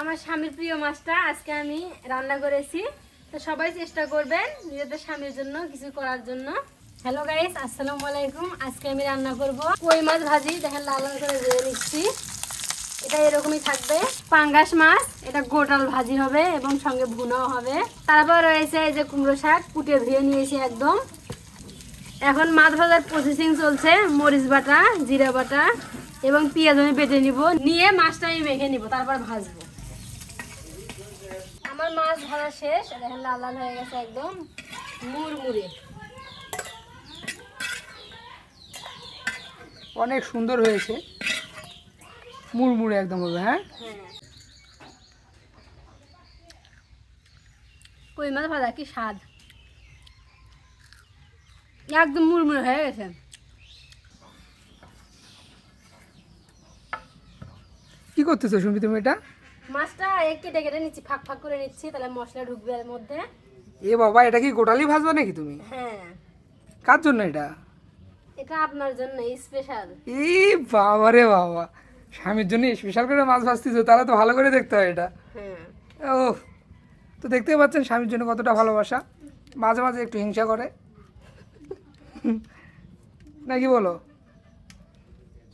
আমার স্বামীর প্রিয় মাছটা আজকে আমি রান্না করেছি। তো সবাই চেষ্টা করবেন নিজেদের স্বামীর জন্য, কিছু করার জন্য। হ্যালো গাইস আসসালামু আলাইকুম। আজকে আমি রান্না করব কই মাছ ভাজি। দেখেন লাল লাল করে ভেজে নিচ্ছি। এটা এরকমই থাকবে। পাঙ্গাস মাছ, এটা গোটাল ভাজি হবে এবং সঙ্গে ভুনাও হবে। তারপর রয়েছে এই যে কুমড়ো শাক, কুটে ধুয়ে নিয়েছি একদম। এখন মাছ ভাজার প্রসেসিং চলছে, মরিচ বাটা, জিরা বাটা এবং পেঁয়াজ আমি বেটে নিব। নিয়ে মাছটা আমি মেখে নিব, তারপর ভাজবো। আমার মাছ ভাজা শেষ। দেখেন লাল লাল হয়ে গেছে একদম। মুড়মুড়ে। অনেক সুন্দর হয়েছে। মুড়মুড়ে একদম হবে হ্যাঁ? হ্যাঁ। কই মাছ ভাজা কি স্বাদ? একদম মুড়মুড়ে হয়ে গেছে। কি করতেছো সুমি তুমি এটা? মাছটা কেটে কেটে নিচ্ছি ফাঁক ফাঁক করে নিচ্ছি তাহলে মশলা ঢুকবে এর মধ্যে। এ বাবা এটা কি গোটালি ভাজবে নাকি তুমি? হ্যাঁ। কার জন্য এটা? এটা আপনার জন্য স্পেশাল ই বাবা রে বাবা স্বামীর জন্য স্পেশাল করে মাছ ভাজতেছো তাহলে তো ভালো করে দেখতে হয় এটা। হ্যাঁ। ও তো দেখতেই পাচ্ছেন স্বামীর জন্য কতটা ভালোবাসা। মাঝে মাঝে একটু হিংসা করে। নাকি বলো?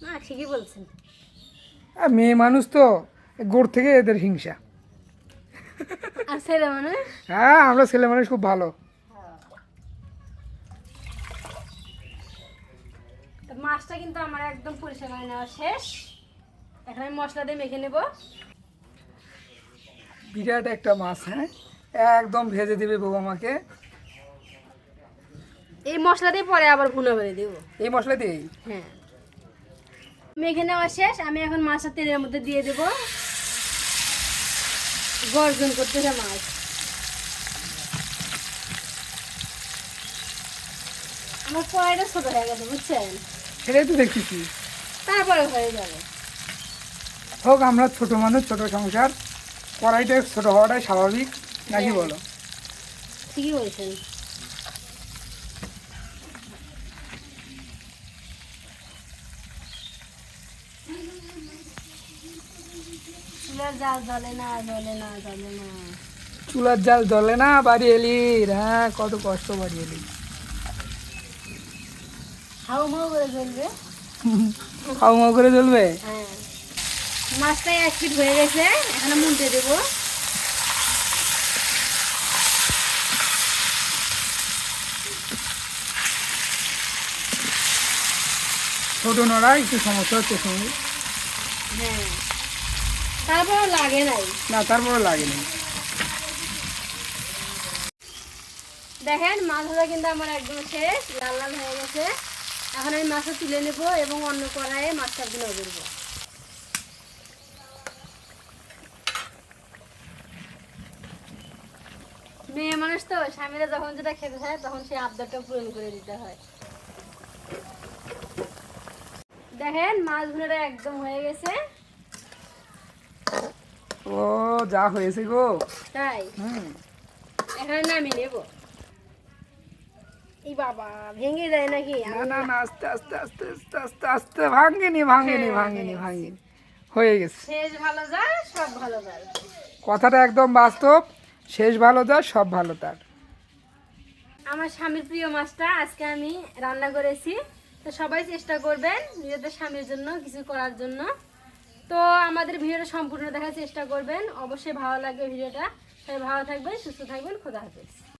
না ঠিকই বলছেন। মেয়ে মানুষ তো গোড় থেকে এদের হিংসা। হ্যাঁ আমরা ছেলে মানুষ খুব ভালো। মাছটা কিন্তু আমার একদম পরিষ্কার করে নেওয়া শেষ। এখন আমি মশলা দিয়ে মেখে নেব। বিরাট একটা মাছ হ্যাঁ? একদম ভেজে দিবে বউ আমাকে। এই মশলা দিয়ে পরে আবার ভুনা করে দেবো। এই মশলা দিয়েই? হ্যাঁ। মেখে নেওয়া শেষ আমি এখন মাছটা তেলের মধ্যে দিয়ে দেব। গর্জন করতেছে মাছ। আমার কড়াইটা ছোট হয়ে গেছে বুঝছেন? সেটাই তো দেখতেছি। তারপরে হয়ে যাবে। হোক আমরা ছোট মানুষ ছোট সংসার কড়াইটা ছোট হওয়াটাই স্বাভাবিক নাকি হ্যাঁ। বলো? ঠিকই বলছেন। চুলার জাল জ্বলে না জ্বলে না জ্বলে না। চুলার জাল জ্বলে না বাড়ি এলি। হ্যাঁ কত কষ্ট বাড়ি এলি। হাউ মাউ করে জ্বলবে? করে জ্বলবে? হ্যাঁ। মাছটা এক ফিট হয়ে গেছে এখানে দেবো। ছোট নড়া একটু সমস্যা হচ্ছে সঙ্গে হ্যাঁ। তারপর লাগে নাই। না তারপরে দেখেন কিন্তু আমার একদম শেষ লাল লাল হয়ে গেছে। এখন আমি মাছটা তুলে নেব এবং অন্য কড়াইয়ে মাছটা গুলো করব। মেয়ে মানুষ তো স্বামীরা যখন যেটা খেতে চায় তখন সেই আবদারটা পূরণ করে দিতে হয়। দেখেন মাছ ভুনাটা একদম হয়ে গেছে। ও যা হয়েছে গো। তাই? হুম। এখানে নামিয়ে নেব। এই বাবা ভেঙে যায় নাকি? না না না আস্তে আস্তে আস্তে আস্তে আস্তে আস্তে ভাঙেনি ভাঙেনি হ্যাঁ, ভাঙেনি ভাঙেনি। হয়ে গেছে। শেষ ভালো যায় সব ভালো যায়। কথাটা একদম বাস্তব। শেষ ভালো তার সব ভালো তার। আমার স্বামীর প্রিয় মাছটা আজকে আমি রান্না করেছি। তো সবাই চেষ্টা করবেন নিজেদের স্বামীর জন্য কিছু করার জন্য। তো আমাদের ভিডিওটা সম্পূর্ণ দেখার চেষ্টা করবেন। অবশ্যই ভালো লাগবে ভিডিওটা। তাই ভালো থাকবেন, সুস্থ থাকবেন। খোদা হাফেজ।